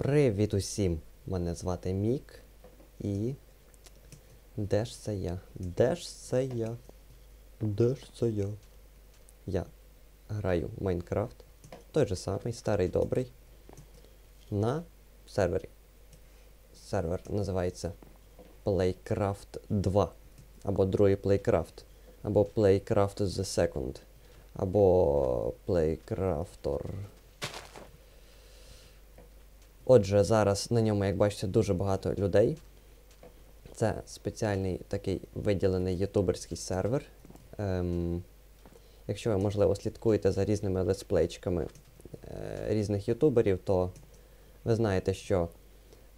Привіт усім! Мене звати Мік. І. Де ж це я? Де ж це я? Де ж це я? Я граю в Майнкрафт. Той же самий, старий добрий. На сервері. Сервер називається Playcraft 2. Або другий Playcraft. Або Playcraft The Second. Або Playcraftor. Отже, зараз на ньому, як бачите, дуже багато людей. Це спеціальний такий виділений ютуберський сервер. Ем, якщо ви, можливо, слідкуєте за різними летсплейчиками е, різних ютуберів, то ви знаєте, що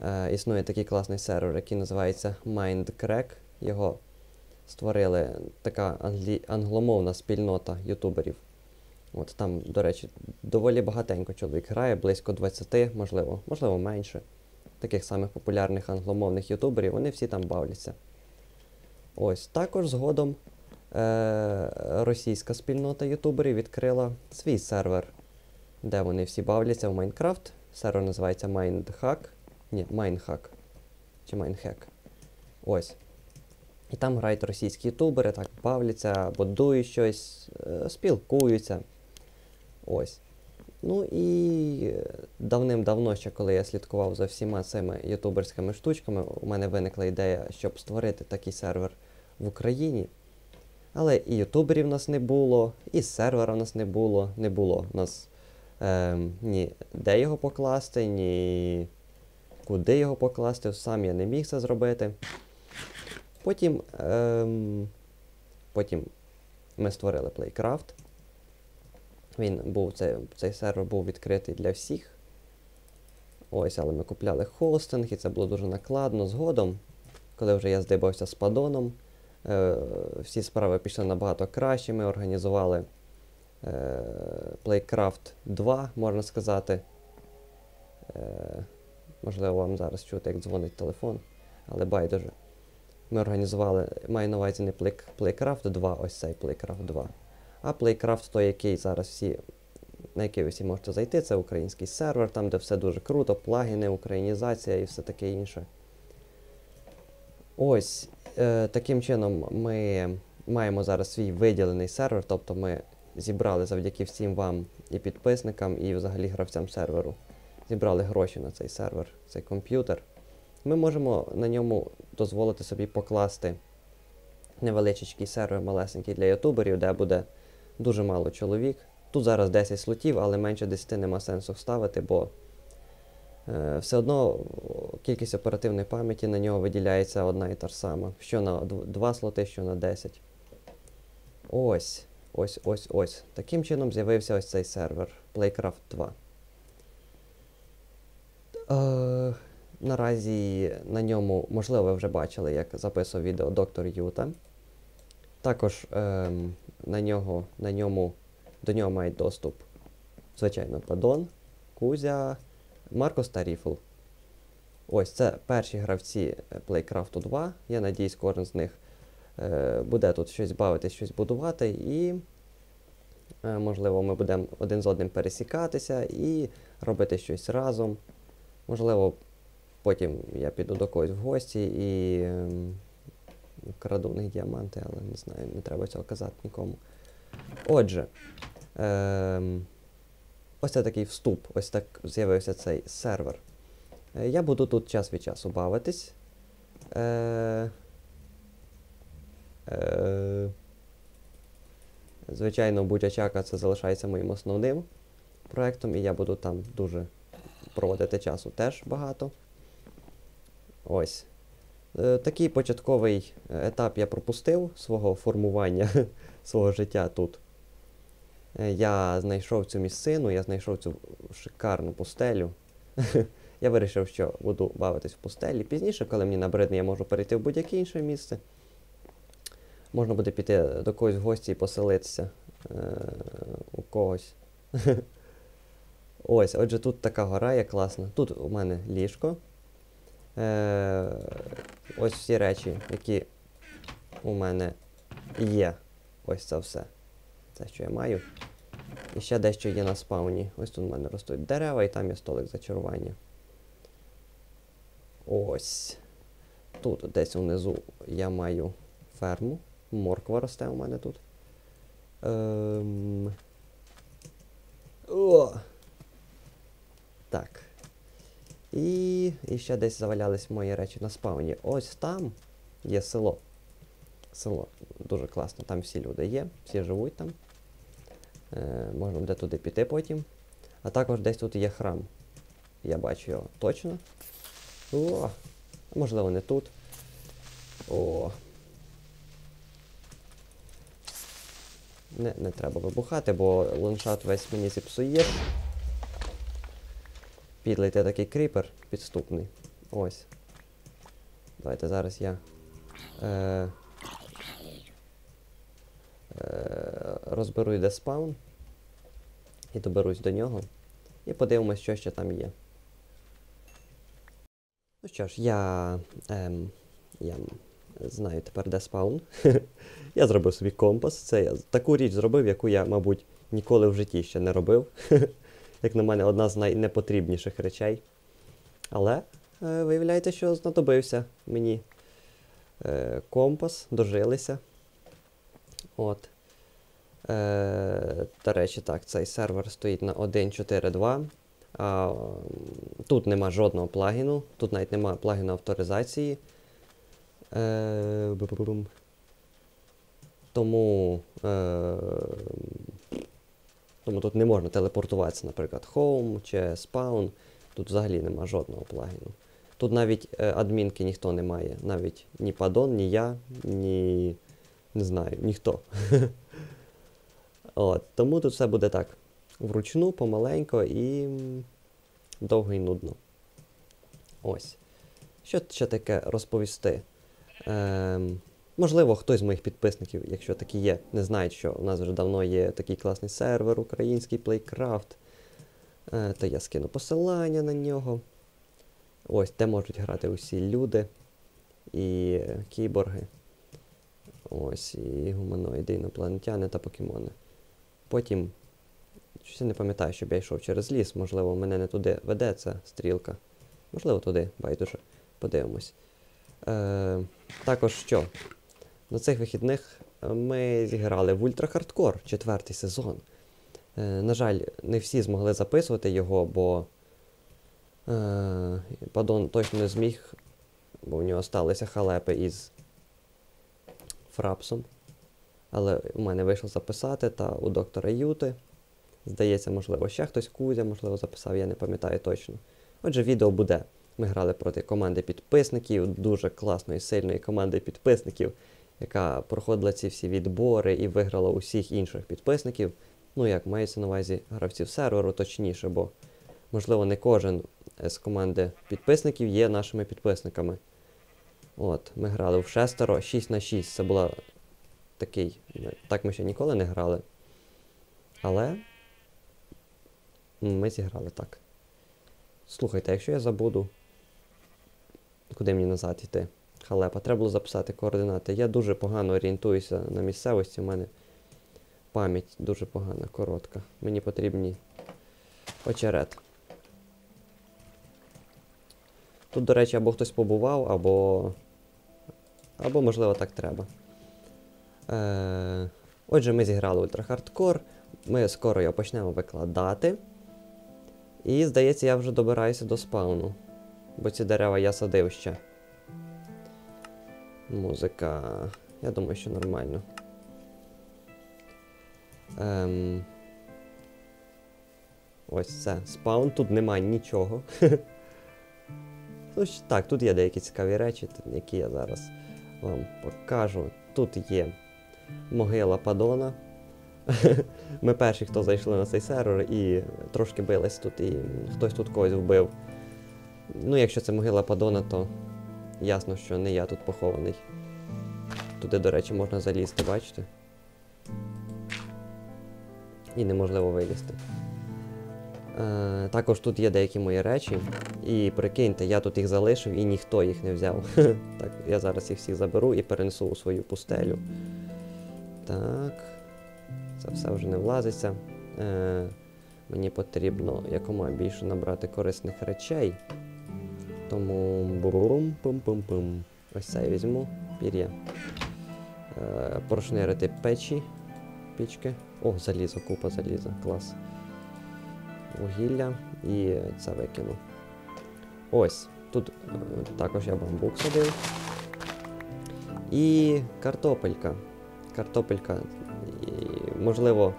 е, існує такий класний сервер, який називається MindCrack. Його створили така англі... англомовна спільнота ютуберів. От там, до речі, доволі багатенько чоловік грає, близько 20, можливо, можливо, менше. Таких самих популярних англомовних ютуберів, вони всі там бавляться. Ось також згодом е- російська спільнота ютуберів відкрила свій сервер, де вони всі бавляться в Майнкрафт. Сервер називається Mindhack. Ні, Mindhack. Чи Mindhack. Ось. І там грають російські ютубери, так бавляться, будують щось, е- спілкуються. Ось. Ну і давним-давно, ще коли я слідкував за всіма цими ютуберськими штучками, у мене виникла ідея, щоб створити такий сервер в Україні. Але і ютуберів у нас не було, і сервера у нас не було. Не було у нас е, ні де його покласти, ні куди його покласти. Сам я не міг це зробити. Потім, е, потім ми створили Playcraft. Він був, цей, цей сервер був відкритий для всіх. Ось, але ми купляли хостинг, і це було дуже накладно. Згодом, коли вже я здибався з падоном, е, всі справи пішли набагато краще. Ми організували е, Playcraft 2, можна сказати. Е, можливо, вам зараз чути, як дзвонить телефон, але байдуже. Ми організували, маю на увазі не Play, Playcraft 2, ось цей Playcraft 2. А Playcraft, той, який зараз всі, на який ви всі можете зайти, це український сервер, там, де все дуже круто, плагіни, українізація і все таке інше. Ось, е, таким чином ми маємо зараз свій виділений сервер, тобто ми зібрали завдяки всім вам і підписникам, і взагалі гравцям серверу. Зібрали гроші на цей сервер, цей комп'ютер. Ми можемо на ньому дозволити собі покласти невеличкий сервер малесенький для ютуберів, де буде дуже мало чоловік. Тут зараз 10 слотів, але менше 10 нема сенсу ставити, бо е, все одно кількість оперативної пам'яті на нього виділяється одна і та ж сама. Що на 2 слоти, що на 10. Ось, ось, ось, ось. Таким чином з'явився ось цей сервер Playcraft 2. Е, наразі на ньому, можливо, ви вже бачили, як записував відео доктор Юта. Також ем, на нього, на ньому, до нього мають доступ, звичайно, Падон, Кузя, Маркос та Ріфл. Ось це перші гравці Playcraft 2. Я надіюсь, кожен з них е, буде тут щось бавитись, щось будувати, і, е, можливо, ми будемо один з одним пересікатися і робити щось разом. Можливо, потім я піду до когось в гості і. Е, краду у них діаманти, але не знаю, не треба цього казати нікому. Отже, е ось це такий вступ, ось так з'явився цей сервер. Е я буду тут час від часу бавитись. Е е Звичайно, Будячака це залишається моїм основним проєктом, і я буду там дуже проводити часу теж багато. Ось. Такий початковий етап я пропустив свого формування свого життя тут. Я знайшов цю місцину, я знайшов цю шикарну пустелю. я вирішив, що буду бавитись в пустелі. Пізніше, коли мені набридне, я можу перейти в будь-яке інше місце. Можна буде піти до когось в гості і поселитися е у когось. Ось, отже, тут така гора є класна. Тут у мене ліжко. Е, Ось всі речі, які у мене є. Ось це все. Це, що я маю. І ще дещо є на спауні. Ось тут у мене ростуть дерева і там є столик зачарування. Ось. Тут десь внизу я маю ферму. Морква росте у мене тут. Ем... О! Так. І, і ще десь завалялись мої речі на спауні. Ось там є село. Село дуже класно, там всі люди є, всі живуть там. Е, можна буде туди піти потім. А також десь тут є храм. Я бачу його точно. О! Можливо, не тут. О. Не, не треба вибухати, бо ландшафт весь мені зіпсує. Підлий ти такий кріпер підступний. Ось. Давайте зараз я. Е, е, розберу де спаун. І доберусь до нього. І подивимось, що ще там є. Ну що ж, я. Ем, я знаю тепер, де спаун. я зробив собі компас. Це я таку річ зробив, яку я, мабуть, ніколи в житті ще не робив. Як на мене, одна з найнепотрібніших речей. Але е, виявляється, що знадобився мені е, компас, дожилися. От. Е, речі, так, цей сервер стоїть на 1.4.2. А, Тут нема жодного плагіну, тут навіть нема плагіну авторизації. Е. Тому, е, тому тут не можна телепортуватися, наприклад, Home чи Spawn. Тут взагалі нема жодного плагіну. Тут навіть е, адмінки ніхто не має. Навіть ні Падон, ні я, ні. Не знаю, ніхто. От, тому тут все буде так. Вручну, помаленько і довго і нудно. Ось. Що ще таке розповісти? Ем, можливо, хтось з моїх підписників, якщо такі є, не знають, що у нас вже давно є такий класний сервер, український Playcraft. Е, то я скину посилання на нього. Ось, де можуть грати усі люди і кіборги. Ось, і гуманоїди, інопланетяни та покемони. Потім, щось я не пам'ятаю, щоб я йшов через ліс, можливо, мене не туди веде ця стрілка. Можливо, туди, байдуже. Подивимось. Е, також що? На цих вихідних ми зіграли в Ультра Хардкор, четвертий сезон. Е, на жаль, не всі змогли записувати його, бо е, Падон точно не зміг, бо в нього сталися халепи із Фрапсом. Але у мене вийшло записати та у доктора Юти. Здається, можливо, ще хтось Кузя, можливо, записав, я не пам'ятаю точно. Отже, відео буде. Ми грали проти команди підписників, дуже класної, сильної команди підписників, яка проходила ці всі відбори і виграла усіх інших підписників. Ну, як мається на увазі гравців серверу, точніше, бо, можливо, не кожен з команди підписників є нашими підписниками. От, ми грали в шестеро, 6 на 6. Це була такий. Так ми ще ніколи не грали. Але ми зіграли так. Слухайте, якщо я забуду, куди мені назад йти? Халепа, треба було записати координати. Я дуже погано орієнтуюся на місцевості, у мене пам'ять дуже погана, коротка. Мені потрібні очерет. Тут, до речі, або хтось побував, або. Або, можливо, так треба. Е... Отже, ми зіграли ультрахардкор. Ми скоро його почнемо викладати. І, здається, я вже добираюся до спауну. Бо ці дерева я садив ще. Музика. Я думаю, що нормально. Ем... Ось це. Спаун, тут немає нічого. Ну, ж так, тут є деякі цікаві речі, які я зараз вам покажу. Тут є могила Падона. Ми перші, хто зайшли на цей сервер і трошки бились тут, і хтось тут когось вбив. Ну, якщо це могила Падона, то ясно, що не я тут похований. Туди, до речі, можна залізти, бачите? І неможливо вилізти. Е, також тут є деякі мої речі. І прикиньте, я тут їх залишив і ніхто їх не взяв. так, я зараз їх всіх заберу і перенесу у свою пустелю. Так. Це все вже не влазиться. Е, мені потрібно якомога більше набрати корисних речей. Тому бурум пум пум пум Ось це я візьму. Пір'я. Е, Поршнирити печі. Пічки. О, залізо, купа заліза. Клас. Вугілля і це викину. Ось. Тут е, також я бамбук садив. І картопелька. Картопелька. І, можливо,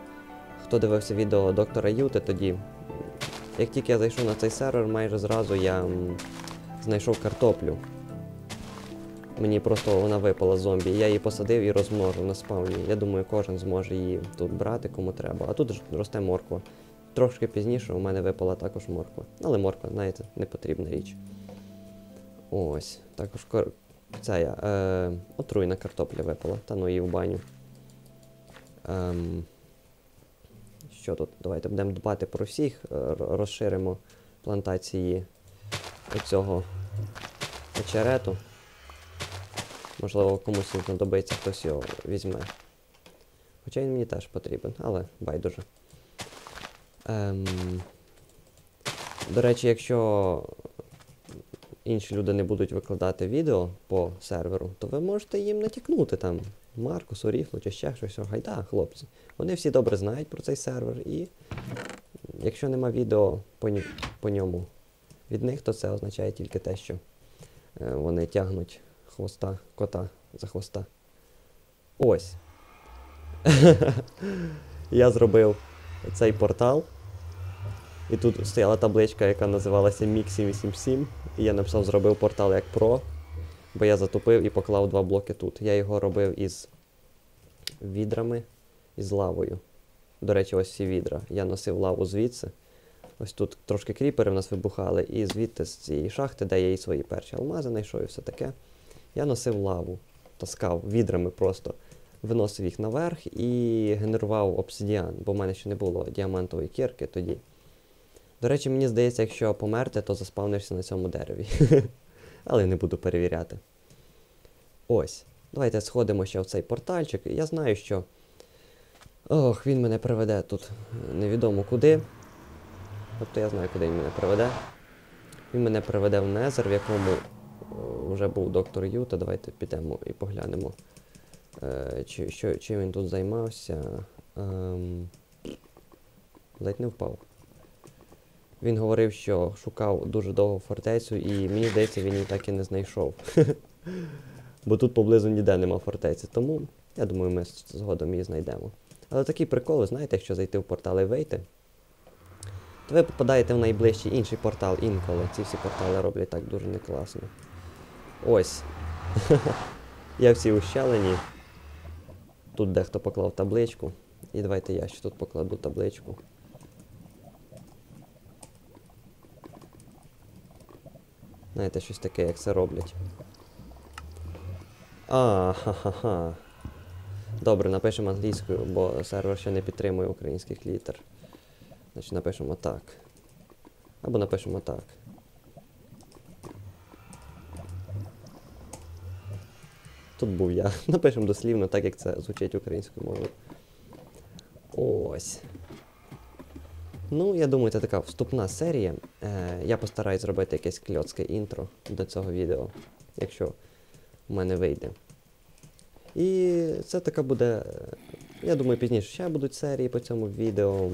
хто дивився відео доктора Юти, тоді. Як тільки я зайшов на цей сервер, майже зразу я знайшов картоплю. Мені просто вона випала зомбі. Я її посадив і розмножив на спавні. Я думаю, кожен зможе її тут брати, кому треба. А тут росте морква. Трошки пізніше у мене випала також морква. Але морква, знаєте, не потрібна річ. Ось. Також кор... ця я, е... отруйна картопля випала. Та ну її в баню. Ем... Що тут? Давайте будемо дбати про всіх. е, Розширимо плантації оцього очерету. Можливо, комусь він знадобиться, хтось його візьме. Хоча він мені теж потрібен, але байдуже. Ем... До речі, якщо інші люди не будуть викладати відео по серверу, то ви можете їм натякнути там Маркусу, Ріфлу чи ще щось. Гайда, хлопці. Вони всі добре знають про цей сервер, і якщо нема відео по, по ньому від них, то це означає тільки те, що е, вони тягнуть хвоста, кота за хвоста. Ось. Я зробив цей портал. І тут стояла табличка, яка називалася Mix 787. І я написав, зробив портал як Pro, бо я затупив і поклав два блоки тут. Я його робив із відрами і з лавою. До речі, ось ці відра. Я носив лаву звідси. Ось тут трошки кріпери в нас вибухали, і звідти з цієї шахти, де я і свої перші алмази знайшов і все таке. Я носив лаву, таскав відрами просто, виносив їх наверх і генерував обсидіан, бо в мене ще не було діамантової кірки тоді. До речі, мені здається, якщо померти, то заспавнишся на цьому дереві. Але не буду перевіряти. Ось. Давайте сходимо ще в цей портальчик. Я знаю, що. Ох, він мене приведе тут невідомо куди. Тобто я знаю, куди він мене приведе. Він мене приведе в Незер, в якому вже був доктор Юта. Давайте підемо і поглянемо, е, чи, що, чим він тут займався. Ем, ледь не впав. Він говорив, що шукав дуже довго фортецю, і мені здається, він її так і не знайшов. Бо тут поблизу ніде нема фортеці. Тому я думаю, ми згодом її знайдемо. Але такий прикол, знаєте, якщо зайти в портал і вийти, ви попадаєте в найближчий інший портал інколи. Ці всі портали роблять так дуже некласно. Ось. я всі ущелені. Тут дехто поклав табличку. І давайте я ще тут покладу табличку. Знаєте, щось таке, як це роблять. А, ха-ха-ха. Добре, напишемо англійською, бо сервер ще не підтримує українських літер. Значить, напишемо так. Або напишемо так. Тут був я. Напишемо дослівно, так як це звучить українською мовою. Ось. Ну, я думаю, це така вступна серія. Е, я постараюсь зробити якесь кльоцке інтро до цього відео, якщо в мене вийде. І це така буде. е, Я думаю, пізніше ще будуть серії по цьому відео.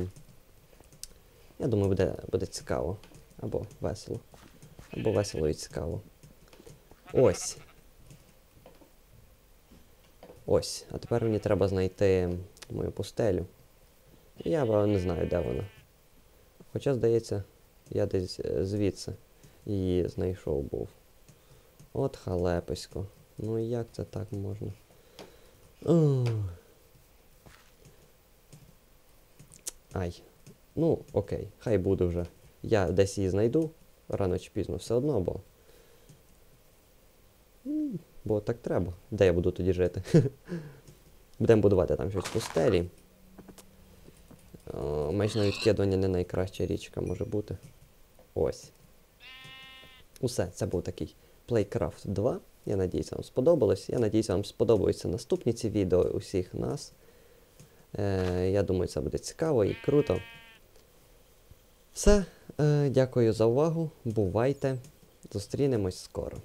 Я думаю, буде, буде цікаво. Або весело. Або весело і цікаво. Ось. Ось. А тепер мені треба знайти мою пустелю. Я не знаю, де вона. Хоча, здається, я десь е, звідси її знайшов був. От халеписько. Ну як це так можна? Ай. Ну, окей, хай буде вже. Я десь її знайду, рано чи пізно все одно, бо. Бо так треба. Де я буду тоді жити? Будемо будувати там щось в пустелі. О, Меч на відкидування не найкраща річка може бути. Ось. Усе, це був такий Playcraft 2. Я надіюсь, вам сподобалось. Я надіюсь, вам сподобаються наступні ці відео усіх нас. Е, я думаю, це буде цікаво і круто. Все, е, дякую за увагу. Бувайте. Зустрінемось скоро.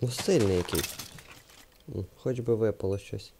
Ну, сильний який. Хоч би випало щось.